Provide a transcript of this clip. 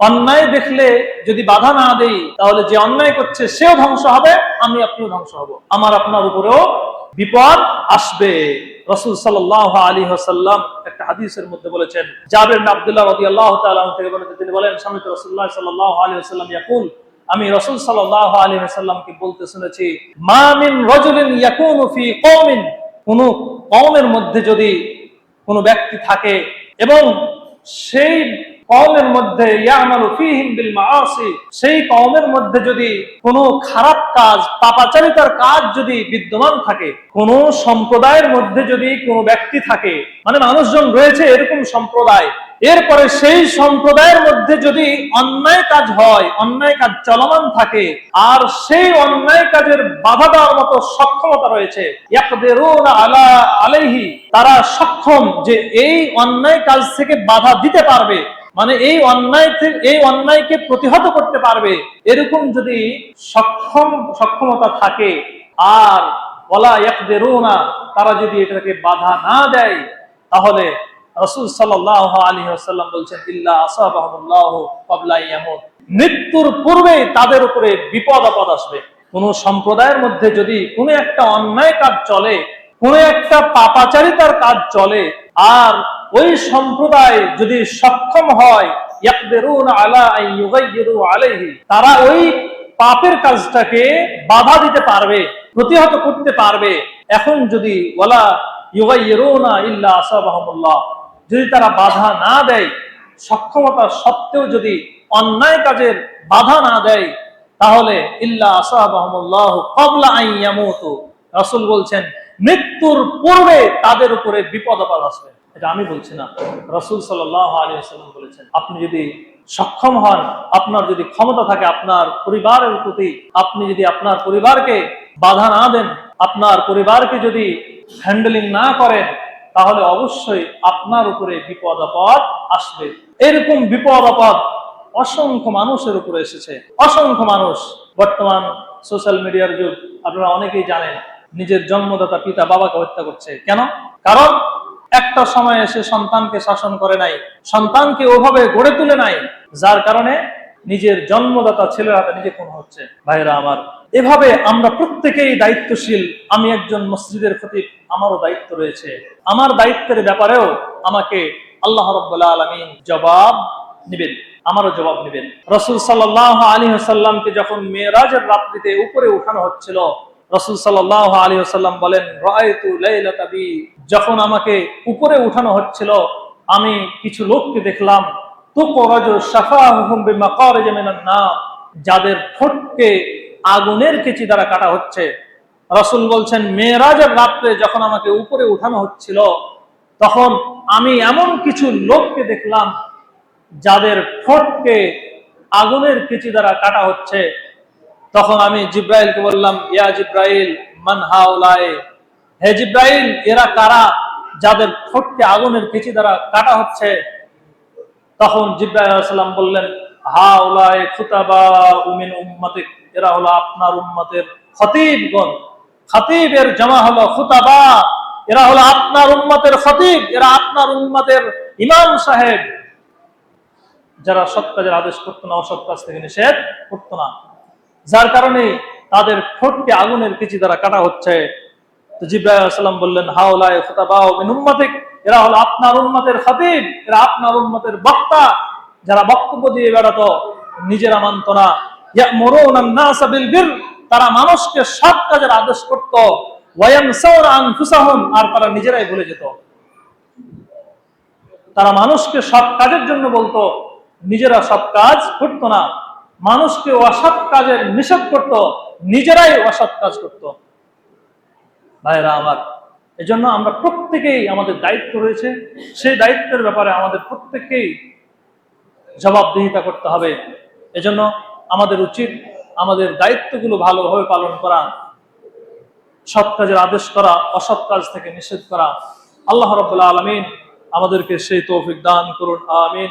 অন্যায় দেখলে যদি বাধা না দেই, তাহলে যে অন্যায় করছে সেও ধ্বংস হবে, আমি আপনিও ধ্বংস হব। আমার আপনার উপরেও বিপদ আসবে। রসুল সাল্লাহ আলী হাসাল্লাম একটা হাদিসের মধ্যে বলেছেন, জাবের আব্দুল্লাহ রদি আল্লাহ থেকে বলেন তিনি বলেন, স্বামী রসুল্লাহ সাল্লাহ আলী হাসাল্লাম ইয়াকুল, আমি রসুল সাল্লাহ আলী হাসাল্লামকে বলতে শুনেছি, মা মিন রজুলিন ইয়াকুনু ফি কওমিন কোন কওমের মধ্যে যদি কোনো ব্যক্তি থাকে এবং সেই কওমের মধ্যে সেই কওমের মধ্যে যদি কোনো খারাপ কাজ, পাপাচারিতার কাজ যদি বিদ্যমান থাকে, কোন সম্প্রদায়ের মধ্যে যদি কোনো ব্যক্তি থাকে মানে মানুষজন রয়েছে এরকম সম্প্রদায়, এরপরে সেই সম্প্রদায়ের মধ্যে যদি অন্যায় কাজ হয়, অন্যায় কাজ চলমান থাকে, আর সেই অন্যায় কাজের বাধা দেওয়ার মতো সক্ষমতা রয়েছে আলাইহি, তারা সক্ষম যে এই অন্যায় কাজ থেকে বাধা দিতে পারবে। মানে এই অন্যায় এই অন্যায়কে প্রতিহত করতে পারবে, এরকম যদি সক্ষম, সক্ষমতা থাকে, আর ওলা ইয়াকদিরুনা, তারা যদি এটাকে বাধা না দেয়, তাহলে রসুল সাল্লাহ আলী আসাল্লাম বলছেন, ইল্লা ইয়ামুত। মৃত্যুর পূর্বে তাদের উপরে বিপদ, আপদ আসবে। কোন সম্প্রদায়ের মধ্যে যদি কোনো একটা অন্যায় কাজ চলে, কোন একটা পাপাচারিতার কাজ চলে, আর ওই সম্প্রদায় যদি সক্ষম হয় তারা ওই পাপের কাজটাকে বাধা দিতে পারবে, প্রতিহত করতে পারবে। এখন যদি ইউগাইয়িরুনা ইল্লা যদি তারা বাধা না দেয় সক্ষমতা সত্ত্বেও যদি অন্যায় কাজের বাধা না দেয়, তাহলে ইল্লা রাসূল বলছেন, মৃত্যুর পূর্বে তাদের উপরে বিপদ আপদ আসবে। এটা আমি বলছি না, রসুল সাল্লাহ আলী সাল্লাম বলেছেন, আপনি যদি সক্ষম হন, আপনার যদি ক্ষমতা থাকে আপনার পরিবারের প্রতি, আপনি যদি আপনার পরিবারকে বাধা না দেন, আপনার পরিবারকে যদি হ্যান্ডেলিং না করেন, তাহলে অবশ্যই আপনার উপরে বিপদ আপদ আসবে। এরকম বিপদ আপদ অসংখ্য মানুষের উপরে এসেছে। অসংখ্য মানুষ। বর্তমান সোশ্যাল মিডিয়ার যুগ, আপনারা অনেকেই জানেন, নিজের জন্মদাতা পিতা বাবাকে হত্যা করছে। কেন? কারণ একটা সময় এসে সন্তানকে শাসন করে নাই, সন্তানকে ওভাবে গড়ে তুলে নাই, যার কারণে নিজের জন্মদাতা ছেলের নিজে খুন হচ্ছে। ভাইরা আমার, এভাবে আমরা প্রত্যেকেই দায়িত্বশীল, আমি একজন মসজিদের খতিব, আমারও দায়িত্ব রয়েছে। আমার দায়িত্বের ব্যাপারেও আমাকে আল্লাহ রব্বুল্লাহ আলমিন জবাব নিবেন আমারও জবাব নেবেন রসুল সাল্লাহ আলী সাল্লামকে যখন মেয়েরাজের রাত্রিতে উপরে উঠানো হচ্ছিল রসুল সাল্লাহ আলী সাল্লাম বলেন রায়তু লাইলাতাবি যখন আমাকে উপরে উঠানো হচ্ছিল, আমি কিছু লোককে দেখলাম যাদের ঠোঁটকে আগুনের কেচি দ্বারা কাটা হচ্ছে। রসুল বলছেন, মেয়েরাজের রাত্রে যখন আমাকে উপরে উঠানো হচ্ছিল, তখন আমি এমন কিছু লোককে দেখলাম, যাদের ঠোঁটকে আগুনের কেচি দ্বারা কাটা হচ্ছে। তখন আমি জিব্রাইলকে বললাম, ইয়া জিব্রাইল, মান হাউলায়ে হে জিব্রাইল, এরা কারা যাদের ঠোঁটকে আগুনের কেচি দ্বারা কাটা হচ্ছে? তখন জিব্রাইল সালাম বললেন হাউলায়ে খুতাবা উমিন উম্মাতিক, এরা হলো আপনার উম্মতের খতিবগণ। খতিবের জমা হলো খুতাবা, এরা হলো আপনার উম্মতের খতিব, এরা আপনার উম্মতের ইমাম সাহেব। যারা সৎ কাজের আদেশ করতো না, অসৎ কাজ থেকে নিষেধ করতো না। যার কারণে তাদের ঠোঁটকে আগুনের কিছু দ্বারা কাটা হচ্ছে। তো বললেন, হাওলায় এরা হলো আপনার খতিব, এরা আপনার বক্তা, যারা বক্তব্য দিয়ে বেড়াতো, নিজেরা মানত না। তারা মানুষকে সৎ কাজের আদেশ করত। আর তারা নিজেরাই ভুলে যেত। তারা মানুষকে সৎ কাজের জন্য বলতো, নিজেরা সৎ কাজ করতো না। মানুষকে অসৎ কাজের নিষেধ করত, নিজেরাই অসৎ কাজ করত। ভাইরা আমার, এজন্য আমরা প্রত্যেকেই আমাদের দায়িত্ব রয়েছে। সেই দায়িত্বের ব্যাপারে আমাদের প্রত্যেককেই জবাবদিহিতা করতে হবে। এজন্য আমাদের উচিত আমাদের দায়িত্বগুলো ভালোভাবে পালন করা, সৎ কাজের আদেশ করা, অসৎ কাজ থেকে নিষেধ করা। আল্লাহ রব্বুল্লাহ আলমিন আমাদেরকে সেই তৌফিক দান করুন, আমিন।